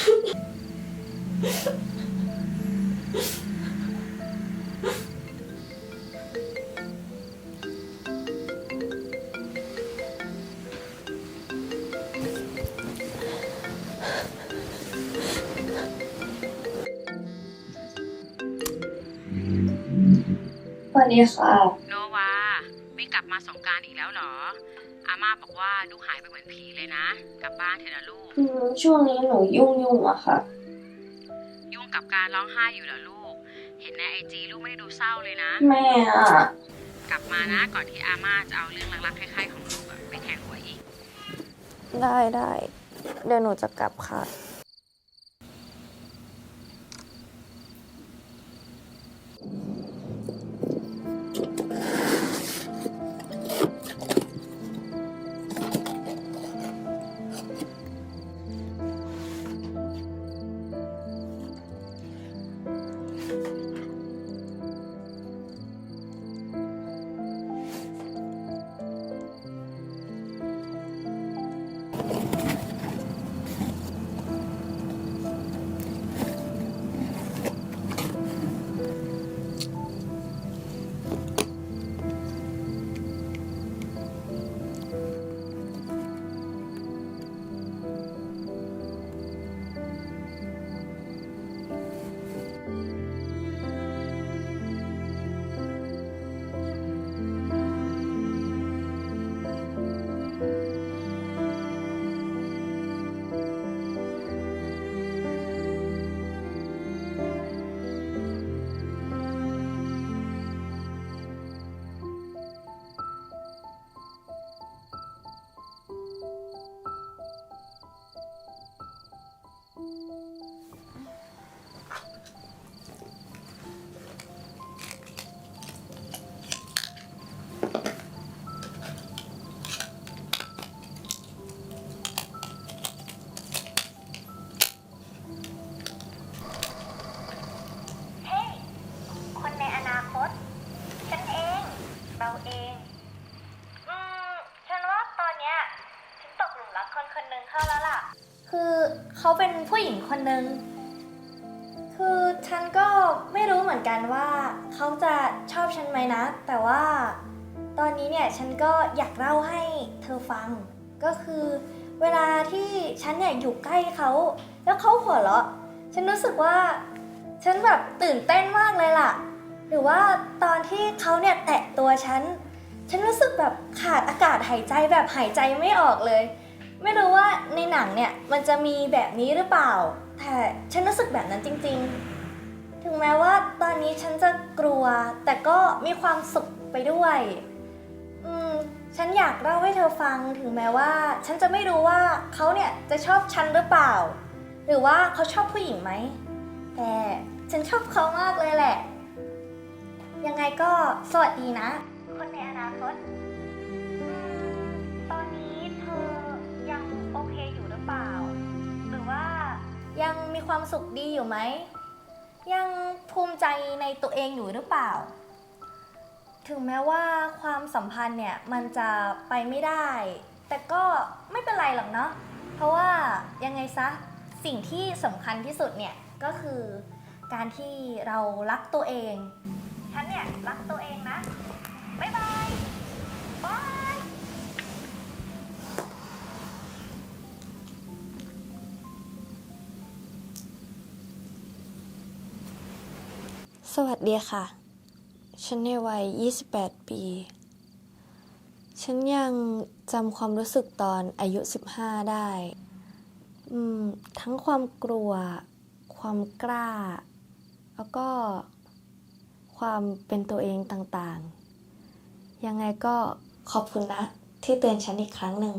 สวัสดีค่ะ โนวา ไม่กลับมาสงการอีกแล้วเหรอ อาม่าบอกว่าลูกหายไปเหมือนผีเลยนะ กลับบ้านเถอะนะลูก อืมช่วงนี้หนูยุ่งยุ่งๆอะค่ะ ยุ่งกับการร้องไห้อยู่เหรอลูก เห็นในไอจีลูกไม่ได้ดูเศร้าเลยนะ แม่อะกลับมานะก่อนที่อาม่าจะเอาเรื่องรักๆคล้ายๆของลูกอะไปแทงหวยอีก ได้ได้ เดี๋ยวหนูจะกลับค่ะ เขาเป็นผู้หญิงคนหนึ่งคือฉันก็ไม่รู้เหมือนกันว่าเขาจะชอบฉันไหมนะ แต่ว่าตอนนี้เนี่ยฉันก็อยากเล่าให้เธอฟัง ก็คือเวลาที่ฉันเนี่ยอยู่ใกล้เขาแล้วเขาหัวเราะฉันรู้สึกว่า ฉันแบบตื่นเต้นมากเลยล่ะ หรือว่าตอนที่เขาเนี่ยแตะตัวฉัน ฉันรู้สึกแบบขาดอากาศหายใจแบบหายใจไม่ออกเลย ไม่รู้ว่าในหนังเนี่ยมันจะมีแบบนี้หรือเปล่า แต่ฉันรู้สึกแบบนั้นจริง ๆ ถึงแม้ว่าตอนนี้ฉันจะกลัว แต่ก็มีความสุขไปด้วย อืม ฉันอยากเล่าให้เธอฟัง ถึงแม้ว่า ฉันจะไม่รู้ว่าเขาเนี่ยจะชอบฉันหรือเปล่า หรือว่าเขาชอบผู้หญิงไหม แต่ฉันชอบเขามากเลยแหละ ยังไงก็สวัสดีนะ คนในอนาคต ความสุขดีอยู่ไหม ยังภูมิใจในตัวเองอยู่หรือเปล่า ถึงแม้ว่าความสัมพันธ์เนี่ยมันจะไปไม่ได้ แต่ก็ไม่เป็นไรหรอกเนาะ เพราะว่ายังไงซะสิ่งที่สำคัญที่สุดเนี่ยก็คือการที่เรารักตัวเอง ฉันเนี่ยรักตัวเองนะ บ๊ายบายบาย สวัสดีค่ะ ฉันในวัย 28 ปี ฉันยังจำความรู้สึกตอนอายุ 15 ได้อืมทั้งความกลัว ความกล้า แล้วก็ความเป็นตัวเองต่างๆ ยังไงก็ขอบคุณนะ ที่เตือนฉันอีกครั้งหนึ่ง